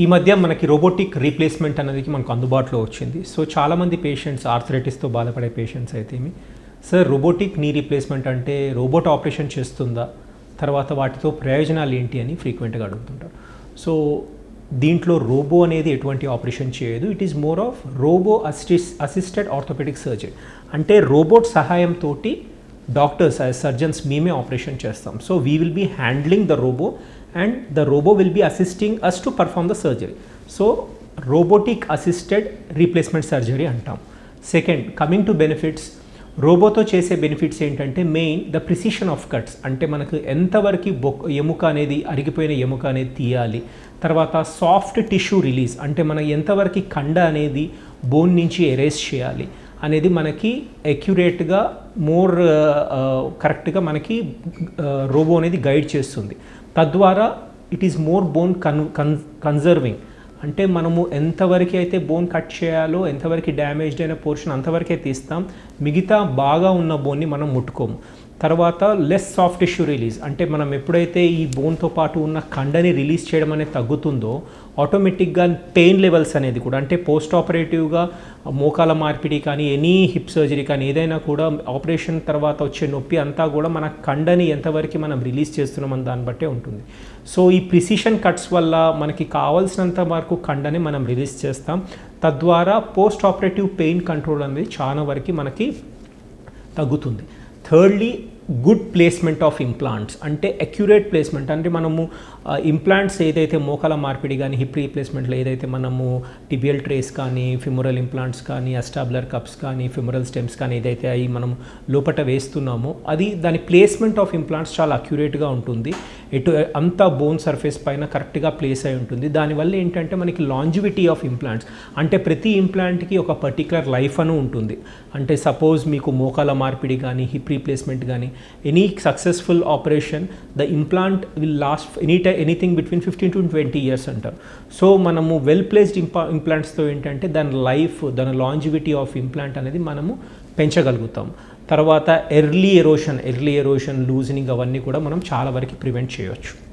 ఈ మధ్య మనకి రోబోటిక్ రీప్లేస్మెంట్ అనేది మనకు అందుబాటులో వచ్చింది. సో చాలామంది పేషెంట్స్ ఆర్థరైటిస్తో బాధపడే పేషెంట్స్ అయితే ఏమి సార్ రోబోటిక్ నీ రీప్లేస్మెంట్ అంటే రోబోట్ ఆపరేషన్ చేస్తుందా? తర్వాత వాటితో ప్రయోజనాలు ఏంటి? అని ఫ్రీక్వెంట్గా అడుగుతుంటారు. సో దీంట్లో రోబో అనేది ఎటువంటి ఆపరేషన్ చేయదు. It is more of robo assis assisted orthopaedic surgery. అంటే రోబోట్ సహాయంతో డాక్టర్స్ సర్జన్స్ మేమే ఆపరేషన్ చేస్తాం. So we will be handling the robo and the robo will be assisting us to perform the surgery so robotic assisted replacement surgery అంటాం. Second coming to benefits రోబోతో చేసే benefits ఏంటంటే main the precision of cuts అంటే మనకు ఎంతవరకు బొక్ ఎముక అనేది అరిగిపోయిన ఎముక అనేది తీయాలి. తర్వాత సాఫ్ట్ టిష్యూ రిలీజ్ అంటే మనం ఎంతవరకు కండ అనేది బోన్ నుంచి ఎరేస్ చేయాలి. అనేది మనకి అక్యురేట్గా మోర్ కరెక్ట్గా మనకి uh, రోబో అనేది గైడ్ చేస్తుంది. తద్వారా ఇట్ ఈస్ మోర్ బోన్ కన్ కన్ కన్జర్వింగ్ అంటే మనము ఎంతవరకు అయితే బోన్ కట్ చేయాలో ఎంతవరకు డ్యామేజ్డ్ అయిన పోర్షన్ అంతవరకే తీస్తాం. మిగతా బాగా ఉన్న బోన్ని మనం ముట్టుకోము. తర్వాత లెస్ సాఫ్ట్ టిష్యూ రిలీజ్ అంటే మనం ఎప్పుడైతే ఈ బోన్తో పాటు ఉన్న కండని రిలీజ్ చేయడం అనేది తగ్గుతుందో ఆటోమేటిక్గా పెయిన్ లెవెల్స్ అనేది కూడా అంటే పోస్ట్ ఆపరేటివ్గా మోకాల మార్పిడి కానీ ఎనీ హిప్ సర్జరీ కానీ ఏదైనా కూడా ఆపరేషన్ తర్వాత వచ్చే నొప్పి అంతా కూడా మన కండని ఎంతవరకు మనం రిలీజ్ చేస్తున్నామని దాన్ని బట్టే ఉంటుంది. సో ఈ ప్రిసిషన్ కట్స్ వల్ల మనకి కావాల్సినంత వరకు కండని మనం రిలీజ్ చేస్తాం. తద్వారా పోస్ట్ ఆపరేటివ్ పెయిన్ కంట్రోల్ అనేది చాలా వరకు మనకి తగ్గుతుంది. Thirdly, good placement of implants అంటే అక్యురేట్ ప్లేస్మెంట్ అంటే మనము ఇంప్లాంట్స్ ఏదైతే మోకాల మార్పిడి కానీ హిప్ రీప్లేస్మెంట్లో ఏదైతే మనము టిబియల్ ట్రేస్ కానీ ఫిమరల్ ఇంప్లాంట్స్ కానీ అస్టాబ్లర్ కప్స్ కానీ ఫిమరల్ స్టెమ్స్ కానీ ఏదైతే అవి మనం లోపట వేస్తున్నామో అది దాని ప్లేస్మెంట్ ఆఫ్ ఇంప్లాంట్స్ చాలా అక్యురేట్గా ఉంటుంది. ఎటు అంతా బోన్ సర్ఫేస్ పైన కరెక్ట్గా ప్లేస్ అయి ఉంటుంది. దానివల్ల ఏంటంటే మనకి లాంజివిటీ ఆఫ్ ఇంప్లాంట్స్ అంటే ప్రతి ఇంప్లాంట్కి ఒక పర్టికులర్ లైఫ్ అని ఉంటుంది. అంటే సపోజ్ మీకు మోకాల మార్పిడి కానీ హిప్ రీప్లేస్మెంట్ కానీ any successful operation the implant will last any tie anything between fifteen to twenty years అంటారు. సో మనము వెల్ ప్లేస్డ్ ఇంపా ఇంప్లాంట్స్తో ఏంటంటే దాని లైఫ్ దాని లాంజివిటీ ఆఫ్ ఇంప్లాంట్ అనేది మనము పెంచగలుగుతాం. తర్వాత early erosion early erosion loosening అవన్నీ కూడా మనం చాలా వరకు ప్రివెంట్ చేయవచ్చు